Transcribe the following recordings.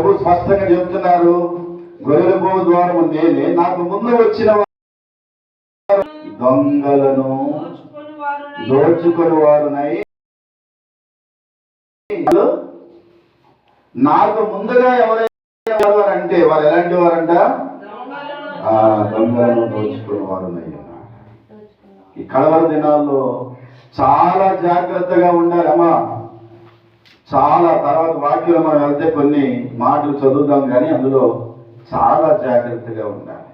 ప్రభు స్పష్టంగా చెప్తున్నారు? గొర్రెల భూమి ద్వారము నేనే నాకు ముందు వచ్చిన దొంగలను దోచుకొని వారునై నాకు ముందుగా ఎవరైనా అంటే వారు ఎలాంటి వారంట? దొంగలను ఆ దొంగలను దోచుకుని వారునై ఈ కడవర దినాల్లో చాలా జాగ్రత్తగా ఉండాలి అమ్మా చాలా తర్వాత వాక్యం మనం వెళ్తే కొన్ని మాటలు చదువుదాం కానీ అందులో చాలా జాగ్రత్తగా ఉండాలి.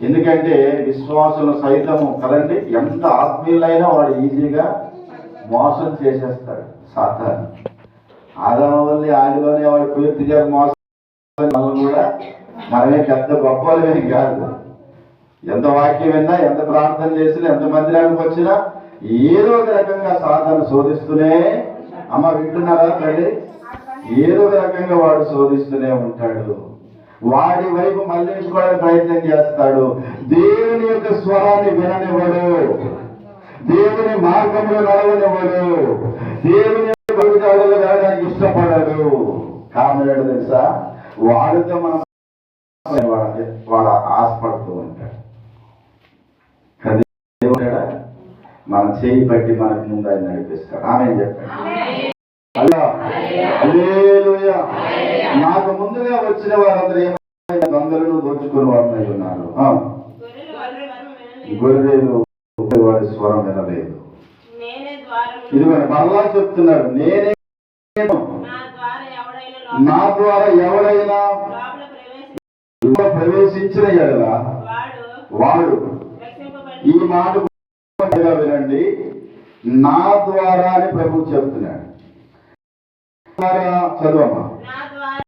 ఎందుకంటే విశ్వాసులు సైతము కదండి ఎంత ఆత్మీయులైనా వాడు ఈజీగా మోసం చేసేస్తాడు సాధారణ ఆదమవల్లి ఆదిలోనే వాడు పూర్తి గారు మోసం కూడా మనమే పెద్ద గొప్ప కాదు. ఎంత వాక్యం విన్నా ఎంత ప్రార్థన చేసినా ఎంత మందిరానికి వచ్చినా ఏదో ఒక రకంగా సాధన శోధిస్తూనే అమ్మ వింటున్నారా తల్లి? ఏదో రకంగా వాడు శోధిస్తూనే ఉంటాడు. వాడి వైపు మళ్ళించుకోవడానికి ప్రయత్నం చేస్తాడు. దేవుని యొక్క స్వరాన్ని విననివ్వడు. దేవుని మార్గంలో నడవనివ్వడు. దేవుని యొక్క అడుగుజాడల్లో ఇష్టపడడు. కారణం తెలుసా? వాడితో మనం వాడు ఆశపడుతూ ఉంటాడు. మన చేయి పట్టి మనకు ముందు ఆయన నడిపిస్తాడు. ఆమె చెప్పాడు? నాకు ముందుగా వచ్చిన వారందరూ ఏమైనా దొంగలను దోచుకుని వారినై ఉన్నారు? గొర్రెలు వారి స్వరం వినలేదు. ఇది మరలా చెప్తున్నారు. నేనే నా ద్వారా ఎవరైనా ప్రవేశించిన ఎడల వాడు ఈ మాట వినండి. నా ద్వారా అని ప్రభు చెప్తున్నాడు. ద్వారా చదవమ్మా నా